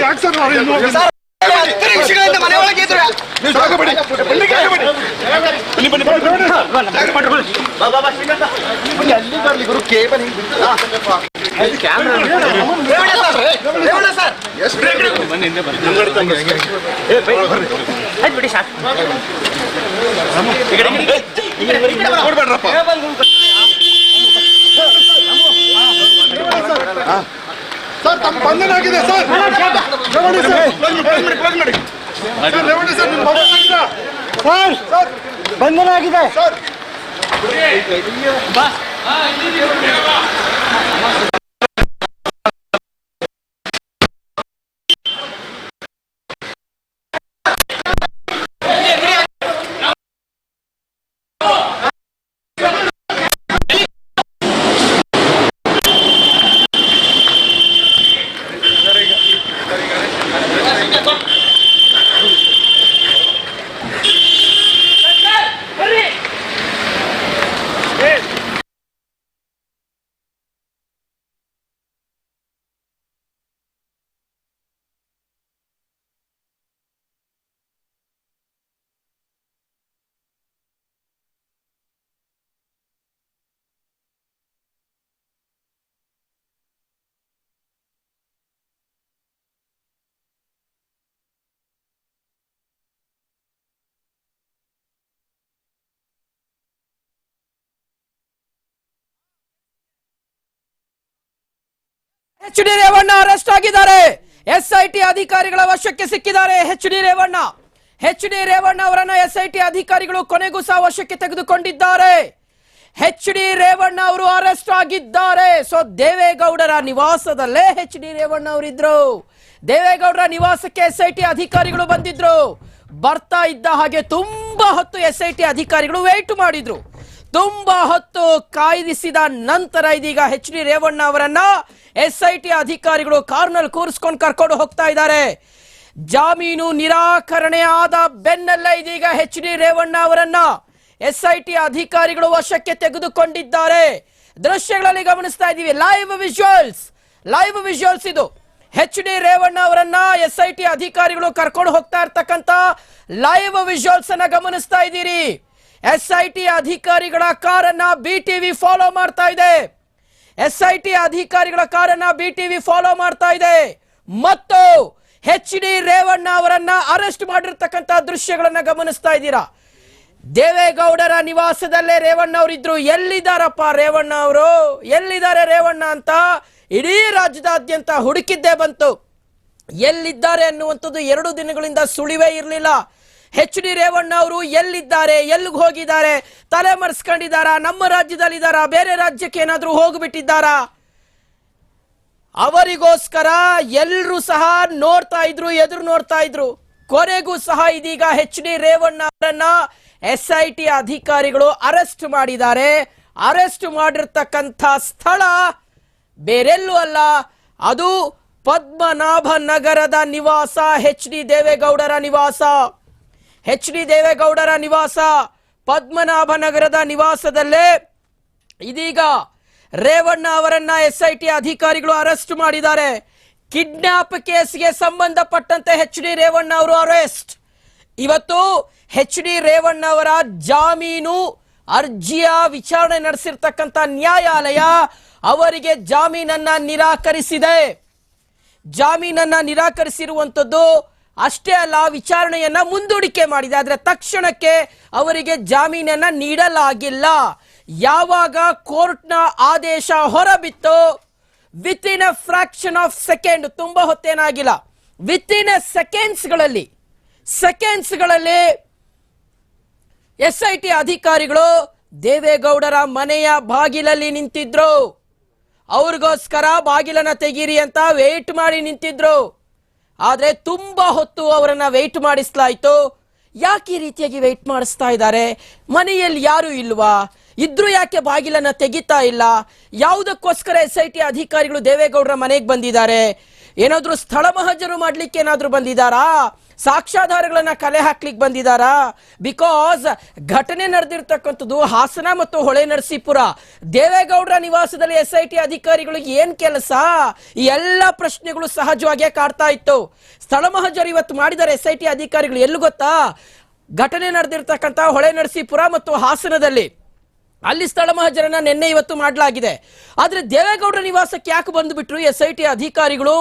ಯಾಕೆ ಸರ್ ಅವ್ರು ಇನ್ನು- ಹತ್ತು ನಿಮಿಷಗಳಿಂದ ಮನೆ ಒಳಗೆ ಇದ್ರು ನೀವು ಜಾಗ ಬಿಡಿ ಬನ್ನಿ, ಬರ್ಲಿ ಗುರು ಕೇಬಲ್ ಹಿಂಗ್ ಬಿಡ್ತದ? ಸರ್, ತಮ್ಮ ಬಂಧನ ಆಗಿದೆ sir. Revanna sir. Sir, Revanna sir ನಿಮ್ಮ ಮೊಬೈಲ್ ಆಗಿದೆ. ಸರ್ ಬಂಧನ ಆಗಿದೆ. Sir. H D Revanna arrest ಆಗಿದ್ದಾರೆ. ಎಸ್ಐಟಿ ಅಧಿಕಾರಿಗಳ ವಶಕ್ಕೆ ಸಿಕ್ಕಿದ್ದಾರೆ H D Revanna. H D Revanna ಅವರನ್ನ ಎಸ್ಐಟಿ ಅಧಿಕಾರಿಗಳು ಕೊನೆಗೂ ಸಹ ವಶಕ್ಕೆ ತೆಗೆದುಕೊಂಡಿದ್ದಾರೆ. ಎಚ್ ಡಿ ರೇವಣ್ಣ ಅವರು ಅರೆಸ್ಟ್ ಆಗಿದ್ದಾರೆ. ಸೊ ದೇವೇಗೌಡರ ನಿವಾಸದಲ್ಲೇ ಎಚ್ ಡಿ ರೇವಣ್ಣ ಅವರಿದ್ರು. ದೇವೇಗೌಡರ ನಿವಾಸಕ್ಕೆ ಎಸ್ ಐ ಟಿ ಅಧಿಕಾರಿಗಳು ಬಂದಿದ್ರು. ಬರ್ತಾ ಇದ್ದ ಹಾಗೆ ತುಂಬಾ ಹೊತ್ತು ಟಿ ಅಧಿಕಾರಿಗಳು ವೇಟ್ ಮಾಡಿದ್ರು. ತುಂಬಾ ಹೊತ್ತು ಕಾಯ್ದಿಸಿದ ನಂತರ ಇದೀಗ ಎಚ್ ಡಿ ರೇವಣ್ಣ ಅವರನ್ನ ಎಸ್ಐಟಿ ಅಧಿಕಾರಿಗಳು ಕಾರ್ನಲ್ಲಿ ಕೂರಿಸ್ಕೊಂಡು ಕರ್ಕೊಂಡು ಹೋಗ್ತಾ ಇದ್ದಾರೆ. ಜಾಮೀನು ನಿರಾಕರಣೆ ಆದ ಬೆನ್ನಲ್ಲೇ ಇದೀಗ ಎಚ್ ಡಿ ರೇವಣ್ಣ ಅವರನ್ನ ಎಸ್ಐಟಿ ಅಧಿಕಾರಿಗಳು ವಶಕ್ಕೆ ತೆಗೆದುಕೊಂಡಿದ್ದಾರೆ. ದೃಶ್ಯಗಳಲ್ಲಿ ಗಮನಿಸ್ತಾ ಇದ್ದೀವಿ. ಲೈವ್ ವಿಜುವಲ್ಸ್ ಲೈವ್ ವಿಜುವಲ್ಸ್ ಇದು. ಎಚ್ ಡಿ ರೇವಣ್ಣ ಅವರನ್ನ ಎಸ್ಐಟಿ ಅಧಿಕಾರಿಗಳು ಕರ್ಕೊಂಡು ಹೋಗ್ತಾ ಇರ್ತಕ್ಕಂತ ಲೈವ್ ವಿಜುವಲ್ಸ್ ಅನ್ನ ಗಮನಿಸ್ತಾ ಇದ್ದೀರಿ. ಎಸ್ಐಟಿ ಅಧಿಕಾರಿಗಳ ಕಾರನ್ನ ಬಿ ಟಿವಿ ಫಾಲೋ ಮಾಡ್ತಾ ಇದೆ. ಎಸ್ಐಟಿ ಅಧಿಕಾರಿಗಳ ಕಾರನ್ನ ಬಿ ಟಿವಿ ಫಾಲೋ ಮಾಡ್ತಾ ಇದೆ. ಮತ್ತು ಎಚ್ ಡಿ ರೇವಣ್ಣ ಅವರನ್ನ ಅರೆಸ್ಟ್ ಮಾಡಿರ್ತಕ್ಕಂತ ದೃಶ್ಯಗಳನ್ನ ಗಮನಿಸ್ತಾ ಇದ್ದೀರಾ? ದೇವೇಗೌಡರ ನಿವಾಸದಲ್ಲೇ ರೇವಣ್ಣ ಅವರಿದ್ರು. ಎಲ್ಲಿದ್ದಾರಪ್ಪ ರೇವಣ್ಣ ಅವರು? ಎಲ್ಲಿದ್ದಾರೆ ರೇವಣ್ಣ ಅಂತ ಇಡೀ ರಾಜ್ಯದಾದ್ಯಂತ ಹುಡುಕಿದ್ದೇ ಬಂತು. ಎಲ್ಲಿದ್ದಾರೆ ಅನ್ನುವಂಥದ್ದು ಎರಡು ದಿನಗಳಿಂದ ಸುಳಿವೇ ಇರಲಿಲ್ಲ. ಎಚ್ ಡಿ ರೇವಣ್ಣ ಅವರು ಎಲ್ಲಿದ್ದಾರೆ, ಎಲ್ಲಿಗೆ ಹೋಗಿದ್ದಾರೆ, ತಲೆ ಮರೆಸ್ಕೊಂಡಿದ್ದಾರಾ, ನಮ್ಮ ರಾಜ್ಯದಲ್ಲಿದ್ದಾರಾ, ಬೇರೆ ರಾಜ್ಯಕ್ಕೆ ಏನಾದರೂ ಹೋಗ್ಬಿಟ್ಟಿದ್ದಾರಾ? ಅವರಿಗೋಸ್ಕರ ಎಲ್ಲರೂ ಸಹ ನೋಡ್ತಾ ಇದ್ರು, ಎದುರು ನೋಡ್ತಾ ಇದ್ರು. ಕೊನೆಗೂ ಸಹ ಇದೀಗ ಎಚ್ ಡಿ ರೇವಣ್ಣ ಅವರನ್ನ ಎಸ್ ಐ ಟಿ ಅಧಿಕಾರಿಗಳು ಅರೆಸ್ಟ್ ಮಾಡಿದ್ದಾರೆ. ಅರೆಸ್ಟ್ ಮಾಡಿರ್ತಕ್ಕಂಥ ಸ್ಥಳ ಬೇರೆಲ್ಲೂ ಅಲ್ಲ, ಅದು ಪದ್ಮನಾಭ ನಗರದ ನಿವಾಸ, ಎಚ್ ಡಿ ದೇವೇಗೌಡರ ನಿವಾಸ. ಎಚ್ ಡಿ ದೇವೇಗೌಡರ ನಿವಾಸ ಪದ್ಮನಾಭ ನಗರದ ನಿವಾಸದಲ್ಲೇ ಇದೀಗ ರೇವಣ್ಣ ಅವರನ್ನ ಎಸ್ ಐ ಟಿ ಅಧಿಕಾರಿಗಳು ಅರೆಸ್ಟ್ ಮಾಡಿದ್ದಾರೆ. ಕಿಡ್ನಾಪ್ ಕೇಸ್ಗೆ ಸಂಬಂಧಪಟ್ಟಂತೆ ಎಚ್ ಡಿ ರೇವಣ್ಣ ಅವರು ಅರೆಸ್ಟ್. ಇವತ್ತು ಎಚ್ ಡಿ ರೇವಣ್ಣ ಅವರ ಜಾಮೀನು ಅರ್ಜಿಯ ವಿಚಾರಣೆ ನಡೆಸಿರ್ತಕ್ಕಂಥ ನ್ಯಾಯಾಲಯ ಅವರಿಗೆ ಜಾಮೀನನ್ನ ನಿರಾಕರಿಸಿದೆ. ಜಾಮೀನನ್ನ ನಿರಾಕರಿಸಿರುವಂತದ್ದು ಅಷ್ಟೇ ಅಲ್ಲ, ವಿಚಾರಣೆಯನ್ನ ಮುಂದೂಡಿಕೆ ಮಾಡಿದೆ. ಆದರೆ ತಕ್ಷಣಕ್ಕೆ ಅವರಿಗೆ ಜಾಮೀನನ್ನ ನೀಡಲಾಗಿಲ್ಲ. ಯಾವಾಗ ಕೋರ್ಟ್ನ ಆದೇಶ ಹೊರಬಿತ್ತು within a fraction of second ತುಂಬಾ ಹೊತ್ತೇನಾಗಿಲ್ಲ. ವಿತ್ ಇನ್ ಅ ಸೆಕೆಂಡ್ಸ್ಗಳಲ್ಲಿ ಸೆಕೆಂಡ್ಸ್ಗಳಲ್ಲಿ ಎಸ್ ಐ ಟಿ ಅಧಿಕಾರಿಗಳು ದೇವೇಗೌಡರ ಮನೆಯ ಬಾಗಿಲಲ್ಲಿ ನಿಂತಿದ್ರು. ಅವ್ರಿಗೋಸ್ಕರ ಬಾಗಿಲನ್ನ ತೆಗೀರಿ ಅಂತ ವೇಟ್ ಮಾಡಿ ನಿಂತಿದ್ರು. ಆದ್ರೆ ತುಂಬಾ ಹೊತ್ತು ಅವರನ್ನು ವೆಯ್ಟ್ ಮಾಡಿಸ್ಲಾಯ್ತು. ಯಾಕೆ ಈ ರೀತಿಯಾಗಿ ವೆಯ್ಟ್ ಮಾಡಿಸ್ತಾ ಇದ್ದಾರೆ? ಮನೆಯಲ್ಲಿ ಯಾರು ಇಲ್ವಾ? ಇದ್ರೂ ಯಾಕೆ ಬಾಗಿಲನ್ನ ತೆಗಿತಾ ಇಲ್ಲ? ಯಾವುದಕ್ಕೋಸ್ಕರ ಎಸ್ ಐ ಟಿ ಅಧಿಕಾರಿಗಳು ದೇವೇಗೌಡರ ಮನೆಗೆ ಬಂದಿದ್ದಾರೆ? ಏನಾದರೂ ಸ್ಥಳ ಮಹಜರು ಮಾಡ್ಲಿಕ್ಕೆ ಏನಾದರೂ ಬಂದಿದ್ದಾರಾ? ಸಾಕ್ಷ್ಯಾಧಾರಗಳನ್ನ ಕಲೆ ಹಾಕ್ಲಿಕ್ಕೆ ಬಂದಿದಾರಾ? ಬಿಕಾಸ್ ಘಟನೆ ನಡೆದಿರ್ತಕ್ಕಂಥದ್ದು ಹಾಸನ ಮತ್ತು ಹೊಳೆ ನರಸೀಪುರ. ದೇವೇಗೌಡರ ನಿವಾಸದಲ್ಲಿ ಎಸ್ ಐ ಟಿ ಅಧಿಕಾರಿಗಳಿಗೆ ಏನ್ ಕೆಲಸ? ಈ ಎಲ್ಲ ಪ್ರಶ್ನೆಗಳು ಸಹಜವಾಗಿಯೇ ಕಾಡ್ತಾ ಇತ್ತು. ಸ್ಥಳ ಮಹಜರು ಇವತ್ತು ಮಾಡಿದ್ದಾರೆ ಎಸ್ ಐ ಟಿ ಅಧಿಕಾರಿಗಳು. ಎಲ್ಲಿ ಗೊತ್ತಾ? ಘಟನೆ ನಡೆದಿರ್ತಕ್ಕಂಥ ಹೊಳೆ ನರಸೀಪುರ ಮತ್ತು ಹಾಸನದಲ್ಲಿ. ಅಲ್ಲಿ ಸ್ಥಳ ಮಹಜರನ್ನ ನಿನ್ನೆ ಇವತ್ತು ಮಾಡಲಾಗಿದೆ. ಆದ್ರೆ ದೇವೇಗೌಡರ ನಿವಾಸಕ್ಕೆ ಯಾಕೆ ಬಂದುಬಿಟ್ರು ಎಸ್ ಐ ಟಿ ಅಧಿಕಾರಿಗಳು?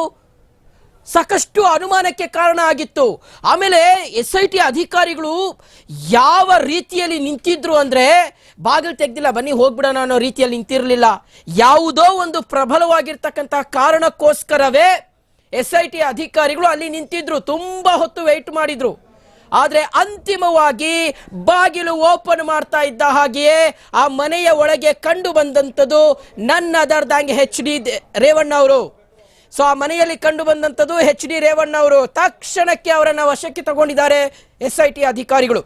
ಸಾಕಷ್ಟು ಅನುಮಾನಕ್ಕೆ ಕಾರಣ ಆಗಿತ್ತು. ಆಮೇಲೆ ಎಸ್ ಐ ಟಿ ಅಧಿಕಾರಿಗಳು ಯಾವ ರೀತಿಯಲ್ಲಿ ನಿಂತಿದ್ರು ಅಂದ್ರೆ ಬಾಗಿಲು ತೆಗ್ದಿಲ್ಲ, ಬನ್ನಿ ಹೋಗ್ಬಿಡೋಣ ಅನ್ನೋ ರೀತಿಯಲ್ಲಿ ನಿಂತಿರಲಿಲ್ಲ. ಯಾವುದೋ ಒಂದು ಪ್ರಬಲವಾಗಿರ್ತಕ್ಕಂಥ ಕಾರಣಕ್ಕೋಸ್ಕರವೇ ಎಸ್ ಐ ಟಿ ಅಧಿಕಾರಿಗಳು ಅಲ್ಲಿ ನಿಂತಿದ್ರು, ತುಂಬಾ ಹೊತ್ತು ವೆಯ್ಟ್ ಮಾಡಿದ್ರು. ಆದರೆ ಅಂತಿಮವಾಗಿ ಬಾಗಿಲು ಓಪನ್ ಮಾಡ್ತಾ ಇದ್ದ ಹಾಗೆಯೇ ಆ ಮನೆಯ ಒಳಗೆ ಕಂಡು ಬಂದಂಥದ್ದು ನನ್ನ ಅದರ್ದಂಗೆ ಹೆಚ್ ಡಿ ರೇವಣ್ಣ ಅವರು. ಸೊ ಆ ಮನೆಯಲ್ಲಿ ಕಂಡು ಬಂದಂಥದ್ದು ಎಚ್ ಡಿ ರೇವಣ್ಣ ಅವರು ತಕ್ಷಣಕ್ಕೆ ಅವರನ್ನು ವಶಕ್ಕೆ ತಗೊಂಡಿದ್ದಾರೆ ಎಸ್ ಐ ಟಿ ಅಧಿಕಾರಿಗಳು.